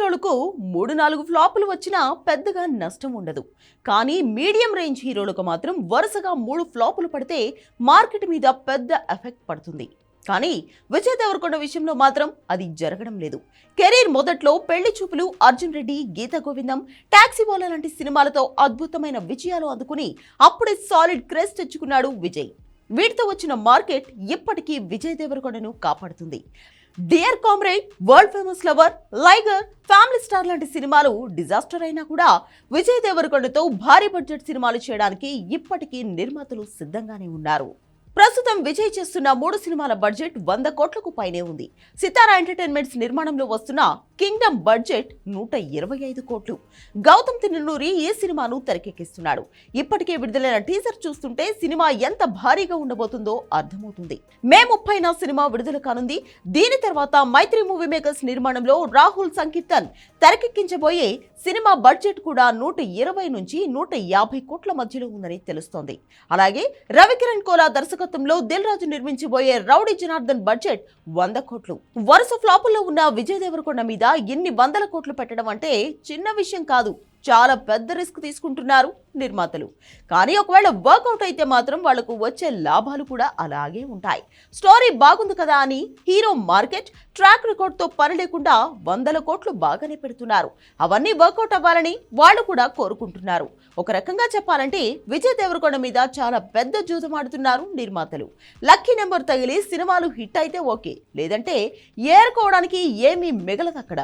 హీరోలకు మూడు నాలుగు ఫ్లాపులు వచ్చినా పెద్దగా నష్టం ఉండదు. కానీ మీడియం రేంజ్ హీరోలకు మాత్రం వరుసగా మూడు ఫ్లాపులు పడితే మార్కెట్ మీద పెద్ద ఎఫెక్ట్ పడుతుంది. కానీ విజయ్ దేవరకొండ విషయంలో మాత్రం అది జరగడం లేదు. కెరీర్ మొదట్లో పెళ్ళి చూపులు అర్జున్ రెడ్డి గీత గోవిందం టాక్సీ బోలా లాంటి సినిమాలతో అద్భుతమైన విజయాలు అందుకుని అప్పుడే సాలిడ్ క్రెస్ట్ తెచ్చుకున్నాడు విజయ్. వీటితో వచ్చిన మార్కెట్ ఇప్పటికీ విజయ్ దేవరకొండను కాపాడుతుంది. Dear comrade world famous lover Liger family star లాంటి సినిమాలు డిజాస్టర్ అయినా కూడా విజయ్ దేవరకొండతో భారీ బడ్జెట్ సినిమాలు చేయడానికి ఇప్పటికీ నిర్మాతలు సిద్ధంగానే ఉన్నారు. ప్రస్తుతం విజయ్ చేస్తున్న మూడు సినిమాల బడ్జెట్ వంద కోట్లకు పైనే ఉంది. సితారా ఎంటర్టైన్మెంట్స్ నిర్మాణంలో వస్తున్న కింగ్డమ్ బడ్జెట్ నూట ఇరవై ఐదు కోట్లు. గౌతమ్ తిన్ననూరి ఈ సినిమాను తెరకెక్కిస్తున్నాడు? ఇప్పటికే విడుదలైన టీజర్ చూస్తుంటే సినిమా ఎంత భారీగా ఉండబోతుందో అర్థమవుతుంది. మే ముప్పైన సినిమా విడుదల కానుంది. దీని తర్వాత మైత్రి మూవీ మేకర్స్ నిర్మాణంలో రాహుల్ సంకీర్తన్ తెరకెక్కించబోయే సినిమా బడ్జెట్ కూడా నూట ఇరవై నుంచి నూట యాభై కోట్ల మధ్యలో ఉందని తెలుస్తోంది. అలాగే రవికిరణ్ కోలా దర్శకత్వంలో దిల్ రాజు నిర్మించబోయే రౌడీ జనార్దన్ బడ్జెట్ వంద కోట్లు. వరుస ఫ్లాపుల్లో ఉన్న విజయ్ దేవరకొండ మీద ఎన్ని వందల కోట్లు పెట్టడం అంటే చిన్న విషయం కాదు. చాలా పెద్ద రిస్క్ తీసుకుంటున్నారు నిర్మాతలు. కానీ ఒకవేళ వర్కౌట్ అయితే మాత్రం వాళ్ళకు వచ్చే లాభాలు కూడా అలాగే ఉంటాయి. స్టోరీ బాగుంది కదా అని హీరో మార్కెట్ ట్రాక్ రికార్డ్తో పని లేకుండా వందల కోట్లు బాగానే పెడుతున్నారు. అవన్నీ వర్కౌట్ అవ్వాలని వాళ్ళు కూడా కోరుకుంటున్నారు. ఒక రకంగా చెప్పాలంటే విజయ్ దేవరకొండ మీద చాలా పెద్ద జూదమాడుతున్నారు నిర్మాతలు. లక్కీ నెంబర్ తగిలి సినిమాలు హిట్ అయితే ఓకే. లేదంటే ఏరుకోవడానికి ఏమీ మిగలదు అక్కడ.